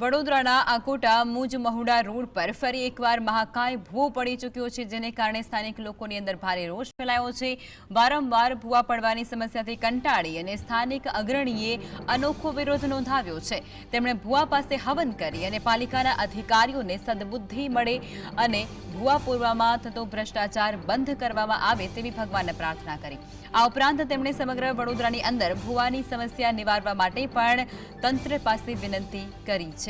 વડોદરાના આકોટા મુજ મહુડા રોડ પર ફરી એકવાર મહાકાય ભૂવો પડી ચૂક્યો છે, જેને કારણે સ્થાનિક લોકોની અંદર ભારે રોષ ફેલાયો છે. વારંવાર ભૂવા પડવાની સમસ્યાથી કંટાળી અને સ્થાનિક અગ્રણીએ અનોખો વિરોધ નોંધાવ્યો છે. તેમણે ભૂવા પાસે હવન કરી અને પાલિકાના અધિકારીઓને સદબુદ્ધિ મળે અને ભૂવા પૂર્વમાં થતો ભ્રષ્ટાચાર બંધ કરવામાં આવે તેવી ભગવાનને પ્રાર્થના કરી. આ ઉપરાંત તેમણે સમગ્ર વડોદરાની અંદર ભૂવાની સમસ્યા નિવારવા માટે પણ તંત્ર પાસે વિનંતી કરી છે.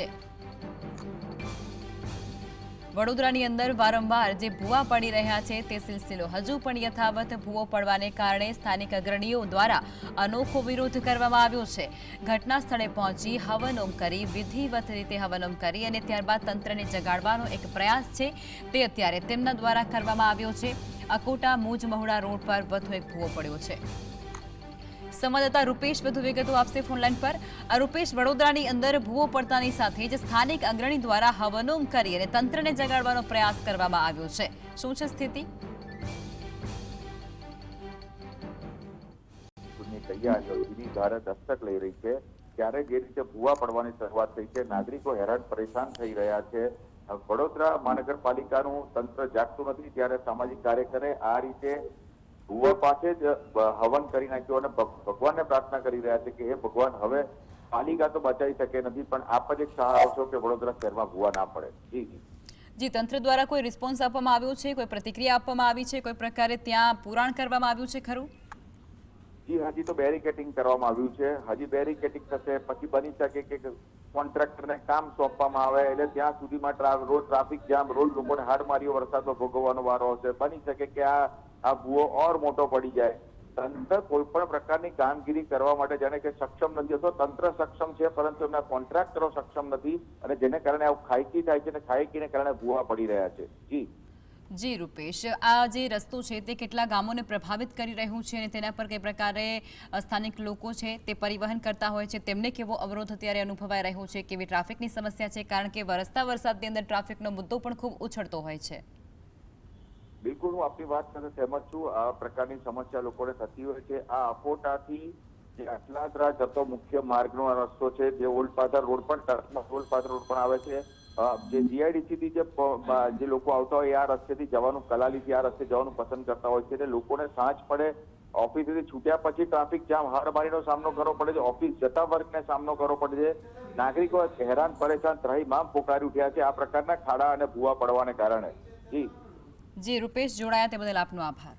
વડોદરાની અંદર વારંવાર જે ભૂવા પડી રહ્યા છે તે સિલસિલો હજુ પણ યથાવત ભૂવો પડવાને કારણે સ્થાનિક અગ્રણીઓ દ્વારા અનોખો વિરોધ કરવામાં આવ્યો છે. ઘટના સ્થળે પહોંચી હવનોમ કરી, વિધિવત રીતે હવનોમ કરી અને ત્યારબાદ તંત્રને જગાડવાનો એક પ્રયાસ છે તે અત્યારે તેમના દ્વારા કરવામાં આવ્યો છે. અકોટા મુજ મહુડા રોડ પર વધુ એક ભૂવો પડ્યો છે. સંવાદદાતા રૂપેશ વધુ વિગતો આપશે ફોનલાઈન પર. રૂપેશ વડોદરાની અંદર ભૂવો પડતાની સાથે જ સ્થાનિક અગ્રણી દ્વારા હવનોમ કરી અને તંત્રને જગાડવાનો પ્રયાસ કરવામાં આવ્યો છે. શું છે સ્થિતિ? તૈયારીઓની દસ્તક લઈ રહી છે. ત્યારે જે રીતે ભૂવા પડવાની શરૂઆત થઈ છે. નાગરિકો હેરાન પરેશાન થઈ રહ્યા છે. વડોદરા મહાનગરપાલિકાનું તંત્ર જાગતું નથી. ત્યારે સામાજિક કાર્યકરે આ રીતે ભૂવા પાસે જ હવન કરી નાખ્યો અને ભગ- ભગવાનને પ્રાર્થના કરી રહ્યા છે કે હે ભગવાન હવે પાલિકા તો બચાવી શકે નથી પણ આપ જ એક સહારો છો કે વડોદરા શહેરમાં ભૂવા ના પડે. જી જી. જી તંત્ર દ્વારા કોઈ રિસ્પોન્સ આપવામાં આવ્યો છે? કોઈ પ્રતિક્રિયા આપવામાં આવી છે? કોઈ પ્રકારે ત્યાં પુરાણ કરવામાં આવ્યું છે ખરું? જી હજી તો બેરિકેટિંગ કરવામાં આવ્યું છે. હજી બેરિકેટિંગ થશે પછી બની શકે કે કોન્ટ્રાક્ટરને કામ સોંપવામાં આવે એટલે ત્યાં સુધીમાં રોડ ટ્રાફિક જામ રોડ લોકોને હાડમારીઓ વરસાદો ભોગવવાનો વારો હશે. બની શકે કે આ આ ભૂવો ઓર મોટો પડી જાય. તંત્ર કોઈ પણ પ્રકારની કામગીરી કરવા માટે જાણે કે સક્ષમ નથી, અથવા તંત્ર સક્ષમ છે, પરંતુ એમના કોન્ટ્રાક્ટરો સક્ષમ નથી, અને જેને કારણે આવું ખાયકી થાય છે અને ખાયકીને કારણે ભૂવા પડી રહ્યા છે. જી. જી, રૂપેશ, આ જે રસ્તો છે તે કેટલા ગામોને પ્રભાવિત કરી રહ્યું છે અને તેના પર કઈ પ્રકારે સ્થાનિક લોકો છે તે પરિવહન કરતા હોય છે? તેમને કેવો અવરોધ અત્યારે અનુભવાઈ રહ્યો છે? કેવી ટ્રાફિકની સમસ્યા છે? કારણ કે વરસતા વરસાદની અંદર ટ્રાફિકનો મુદ્દો પણ ખૂબ ઉછળતો હોય છે. બિલકુલ હું આપની વાત સાથે સહેમત છું. આ પ્રકારની સમસ્યા લોકોને થતી હોય છે. આ અકોટાથી જે અટલાદરા જતો મુખ્ય માર્ગનો આ રસ્તો છે, જે ઓલ્ડ રોડ પણ ઓલપાદર રોડ પણ આવે છે. જે જીઆઈડીસીથી જે જે લોકો આવતા હોય આ રસ્તેથી જવાનું, કલાલીથી આ રસ્તે જવાનું પસંદ કરતા હોય છે. એટલે લોકોને સાંજ પડે, ઓફિસેથી છૂટ્યા પછી ટ્રાફિક જામ, હાડમારીનો સામનો કરવો પડે છે. ઓફિસ જતા વર્ગને સામનો કરવો પડે છે. નાગરિકો હેરાન, પરેશાન, ત્રાહીમામ પોકારી ઉઠ્યા છે. આ પ્રકારના ખાડા અને ભૂવા પડવાને કારણે. જી. જી રૂપેશ જોડાયા તે બદલ આપનો આભાર.